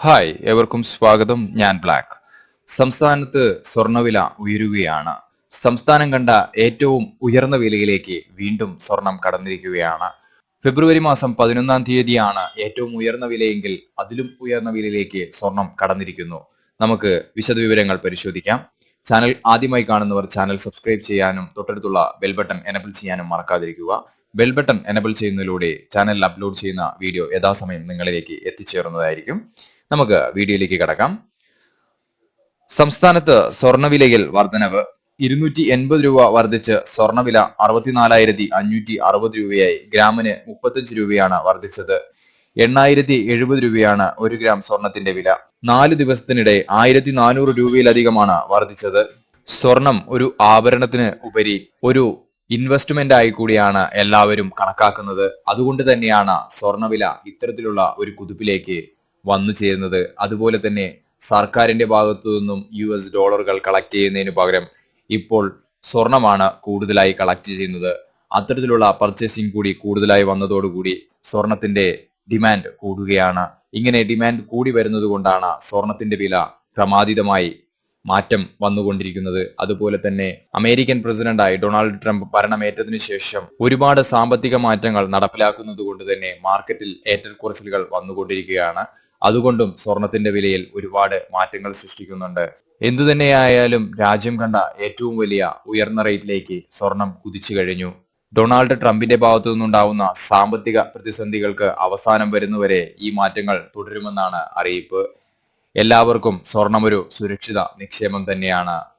Hi എവർക്കും സ്വാഗതം. ഞാൻ black. സംസ്ഥാനത്ത് സ്വർണവില ഉയരുകയാണ്. സംസ്ഥാനം കണ്ട ഏറ്റവും ഉയർന്ന വിലയിലേക്ക് വീണ്ടും സ്വർണം കടന്നിരിക്കുകയാണ്. ഫെബ്രുവരി മാസം പതിനൊന്നാം തീയതിയാണ് ഏറ്റവും ഉയർന്ന വിലയെങ്കിൽ അതിലും ഉയർന്ന വിലയിലേക്ക് സ്വർണം കടന്നിരിക്കുന്നു. നമുക്ക് വിശദവിവരങ്ങൾ പരിശോധിക്കാം. ചാനൽ ആദ്യമായി കാണുന്നവർ ചാനൽ സബ്സ്ക്രൈബ് ചെയ്യാനും തൊട്ടടുത്തുള്ള ബെൽ ബട്ടൺ എനബിൾ ചെയ്യാനും മറക്കാതിരിക്കുക. ബെൽ ബട്ടൺ എനബിൾ ചെയ്യുന്നതിലൂടെ ചാനലിൽ അപ്ലോഡ് ചെയ്യുന്ന വീഡിയോ യഥാസമയം നിങ്ങളിലേക്ക് എത്തിച്ചേരുന്നതായിരിക്കും നമുക്ക് വീഡിയോയിലേക്ക് കടക്കാം. സംസ്ഥാനത്ത് സ്വർണവിലയിൽ വർധനവ്. ഇരുന്നൂറ്റി എൺപത് രൂപ വർദ്ധിച്ച് സ്വർണവില അറുപത്തിനാലായിരത്തി അഞ്ഞൂറ്റി അറുപത് രൂപയായി. ഗ്രാമിന് മുപ്പത്തഞ്ച് രൂപയാണ് വർദ്ധിച്ചത് എണ്ണായിരത്തി എഴുപത് രൂപയാണ് ഒരു ഗ്രാം സ്വർണത്തിന്റെ വില. നാല് ദിവസത്തിനിടെ ആയിരത്തി നാനൂറ് രൂപയിലധികമാണ് വർദ്ധിച്ചത് സ്വർണം ഒരു ആഭരണത്തിന് ഉപരി ഒരു ഇൻവെസ്റ്റ്മെന്റ് ആയി കൂടിയാണ് എല്ലാവരും കണക്കാക്കുന്നത്. അതുകൊണ്ട് തന്നെയാണ് സ്വർണവില ഇത്തരത്തിലുള്ള ഒരു കുതിപ്പിലേക്ക് വന്നു ചേരുന്നത്. അതുപോലെ തന്നെ സർക്കാരിന്റെ ഭാഗത്തു നിന്നും യു എസ് ഡോളറുകൾ കളക്ട് ചെയ്യുന്നതിന് പകരം ഇപ്പോൾ സ്വർണമാണ് കൂടുതലായി കളക്ട് ചെയ്യുന്നത്. അത്തരത്തിലുള്ള പർച്ചേസിംഗ് കൂടി കൂടുതലായി വന്നതോടുകൂടി സ്വർണത്തിന്റെ ഡിമാൻഡ് കൂടുകയാണ്. ഇങ്ങനെ ഡിമാൻഡ് കൂടി വരുന്നത് കൊണ്ടാണ് സ്വർണത്തിന്റെ വില ക്രമാതീതമായി മാറ്റം വന്നുകൊണ്ടിരിക്കുന്നത്. അതുപോലെ തന്നെ അമേരിക്കൻ പ്രസിഡന്റായി ഡൊണാൾഡ് ട്രംപ് ഭരണമേറ്റതിനു ശേഷം ഒരുപാട് സാമ്പത്തിക മാറ്റങ്ങൾ നടപ്പിലാക്കുന്നത് കൊണ്ട് തന്നെ മാർക്കറ്റിൽ ഏറ്റക്കുറച്ചിലുകൾ വന്നുകൊണ്ടിരിക്കുകയാണ്. അതുകൊണ്ടും സ്വർണത്തിന്റെ വിലയിൽ ഒരുപാട് മാറ്റങ്ങൾ സൃഷ്ടിക്കുന്നുണ്ട്. എന്തുതന്നെയായാലും രാജ്യം കണ്ട ഏറ്റവും വലിയ ഉയർന്ന റേറ്റിലേക്ക് സ്വർണം കുതിച്ചു കഴിഞ്ഞു. ഡൊണാൾഡ് ട്രംപിന്റെ ഭാഗത്തു നിന്നുണ്ടാവുന്ന സാമ്പത്തിക പ്രതിസന്ധികൾക്ക് അവസാനം വരുന്നവരെ ഈ മാറ്റങ്ങൾ തുടരുമെന്നാണ് അറിയിപ്പ്. എല്ലാവർക്കും സ്വർണം ഒരു സുരക്ഷിത നിക്ഷേപം തന്നെയാണ്.